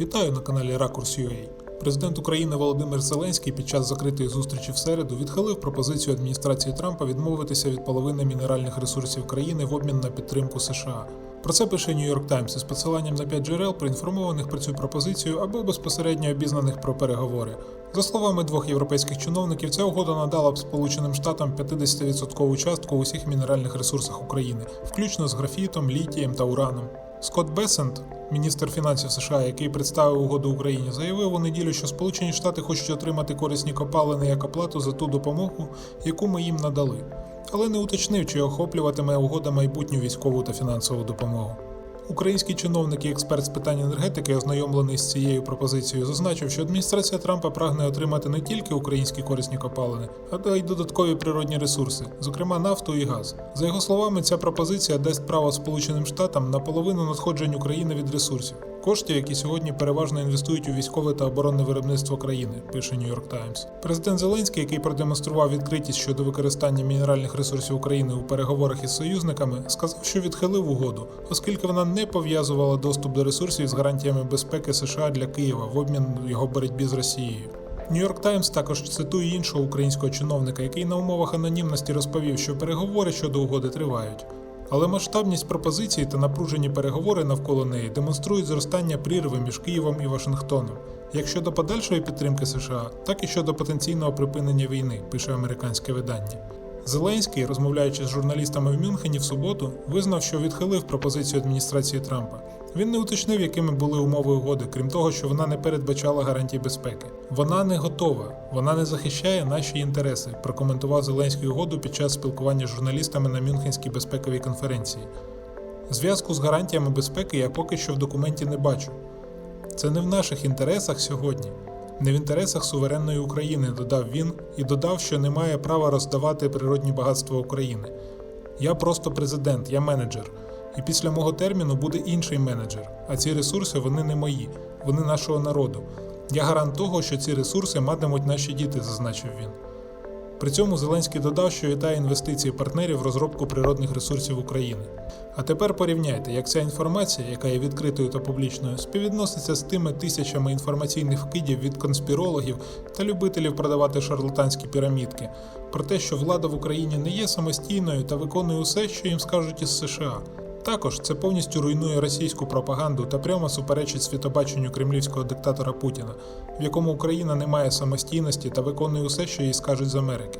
Вітаю на каналі Ракурс.ua. Президент України Володимир Зеленський під час закритої зустрічі в середу відхилив пропозицію адміністрації Трампа відмовитися від половини мінеральних ресурсів країни в обмін на підтримку США. Про це пише York Times із посиланням на 5 джерел, проінформованих про цю пропозицію або безпосередньо обізнаних про переговори. За словами двох європейських чиновників, ця угода надала б Сполученим Штатам 50% частку у усіх мінеральних ресурсах України, включно з графітом, літієм та ураном. Скотт Бесент, міністр фінансів США, який представив угоду Україні, заявив у неділю, що Сполучені Штати хочуть отримати корисні копалини як оплату за ту допомогу, яку ми їм надали, але не уточнив, чи охоплюватиме угода майбутню військову та фінансову допомогу. Український чиновник і експерт з питань енергетики, ознайомлений з цією пропозицією, зазначив, що адміністрація Трампа прагне отримати не тільки українські корисні копалини, а й додаткові природні ресурси, зокрема нафту і газ. За його словами, ця пропозиція дасть право Сполученим Штатам на половину надходжень України від ресурсів, коштів, які сьогодні переважно інвестують у військове та оборонне виробництво країни, пише York Times. Президент Зеленський, який продемонстрував відкритість щодо використання мінеральних ресурсів України у переговорах із союзниками, сказав, що відхилив угоду, оскільки вона не пов'язувала доступ до ресурсів з гарантіями безпеки США для Києва в обмін його боротьбі з Росією. Нью-Йорк Таймс також цитує іншого українського чиновника, який на умовах анонімності розповів, що переговори щодо угоди тривають. Але масштабність пропозиції та напружені переговори навколо неї демонструють зростання прірви між Києвом і Вашингтоном, як щодо подальшої підтримки США, так і щодо потенційного припинення війни, пише американське видання. Зеленський, розмовляючи з журналістами в Мюнхені в суботу, визнав, що відхилив пропозицію адміністрації Трампа. Він не уточнив, якими були умови угоди, крім того, що вона не передбачала гарантій безпеки. Вона не готова, вона не захищає наші інтереси, прокоментував Зеленський угоду під час спілкування з журналістами на Мюнхенській безпековій конференції. Зв'язку з гарантіями безпеки я поки що в документі не бачу. Це не в наших інтересах сьогодні, не в інтересах суверенної України, додав він і додав, що не має права роздавати природні багатства України. Я просто президент, я менеджер. І після мого терміну буде інший менеджер. А ці ресурси вони не мої, вони нашого народу. Я гарант того, що ці ресурси матимуть наші діти, зазначив він. При цьому Зеленський додав, що вітає інвестиції партнерів в розробку природних ресурсів України. А тепер порівняйте, як ця інформація, яка є відкритою та публічною, співвідноситься з тими тисячами інформаційних вкидів від конспірологів та любителів продавати шарлатанські пірамідки про те, що влада в Україні не є самостійною та виконує усе, що їм скажуть із США. Також це повністю руйнує російську пропаганду та прямо суперечить світобаченню кремлівського диктатора Путіна, в якому Україна не має самостійності та виконує усе, що їй скажуть з Америки.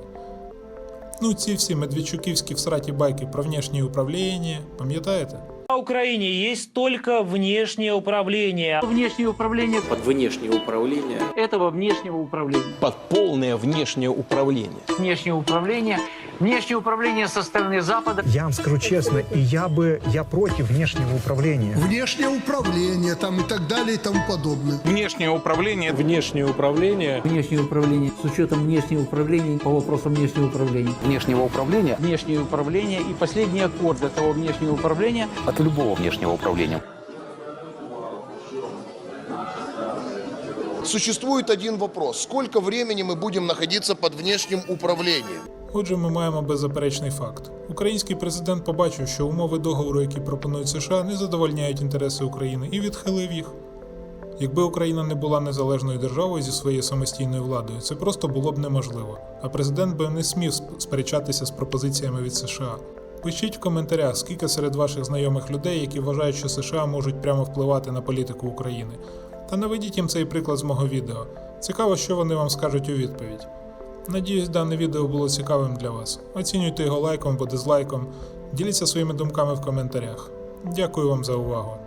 Ну, ці всі медведчуківські всраті байки про внешнє управління, пам'ятаєте? Украине есть только внешнее управление. Внешнее управление под внешнее управление этого внешнего управления. под полное внешнее управление. Внешнее управление, внешнее управление со стороны Запада. Я вам скажу честно, и я бы, я против внешнего управления. внешнее управление там и так далее и тому подобное. Внешнее управление Внешнее управление. внешнее управление с учетом внешнего управления по вопросам внешнего управления. внешнего управления Внешнее управление и последний аккорд этого внешнего управления от любого внешнего управления. Существует один вопрос. Сколько времени мы будем находиться под внешним управлением? Отже, ми маємо беззаперечний факт. Український президент побачив, що умови договору, які пропонують США, не задовольняють інтереси України, і відхилив їх. Якби Україна не була незалежною державою зі своєю самостійною владою, це просто було б неможливо. А президент би не смів сперечатися з пропозиціями від США. Пишіть в коментарях, скільки серед ваших знайомих людей, які вважають, що США можуть прямо впливати на політику України. Та наведіть їм цей приклад з мого відео. Цікаво, що вони вам скажуть у відповідь. Надіюсь, дане відео було цікавим для вас. Оцінюйте його лайком або дизлайком, діліться своїми думками в коментарях. Дякую вам за увагу.